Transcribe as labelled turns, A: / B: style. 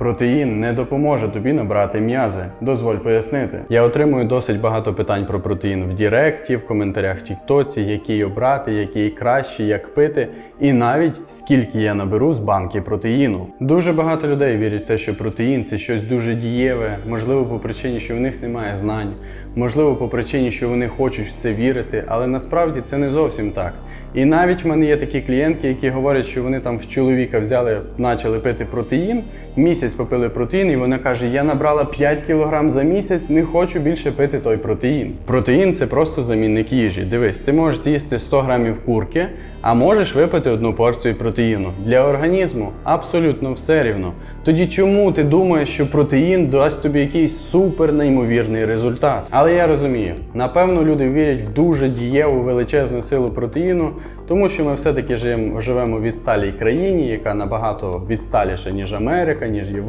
A: Протеїн не допоможе тобі набрати м'язи. Дозволь пояснити. Я отримую досить багато питань про протеїн в Діректі, в коментарях в Тіктоці, який обрати, який краще, як пити, і навіть скільки я наберу з банки протеїну. Дуже багато людей вірять в те, що протеїн це щось дуже дієве, можливо, по причині, що в них немає знань, можливо, по причині, що вони хочуть в це вірити, але насправді це не зовсім так. І навіть в мене є такі клієнтки, які говорять, що вони там в чоловіка взяли, почали пити протеїн, місяць попили протеїн, і вона каже: Я набрала 5 кг за місяць, не хочу більше пити той протеїн. Протеїн це просто замінник їжі. Дивись, ти можеш з'їсти 100 грамів курки, а можеш випити одну порцію протеїну. Для організму абсолютно все рівно. Тоді чому ти думаєш, що протеїн дасть тобі якийсь супер неймовірний результат? Але я розумію, напевно, люди вірять в дуже дієву величезну силу протеїну, тому що ми все-таки живемо, в відсталій країні, яка набагато відсталіша, ніж Америка, ніж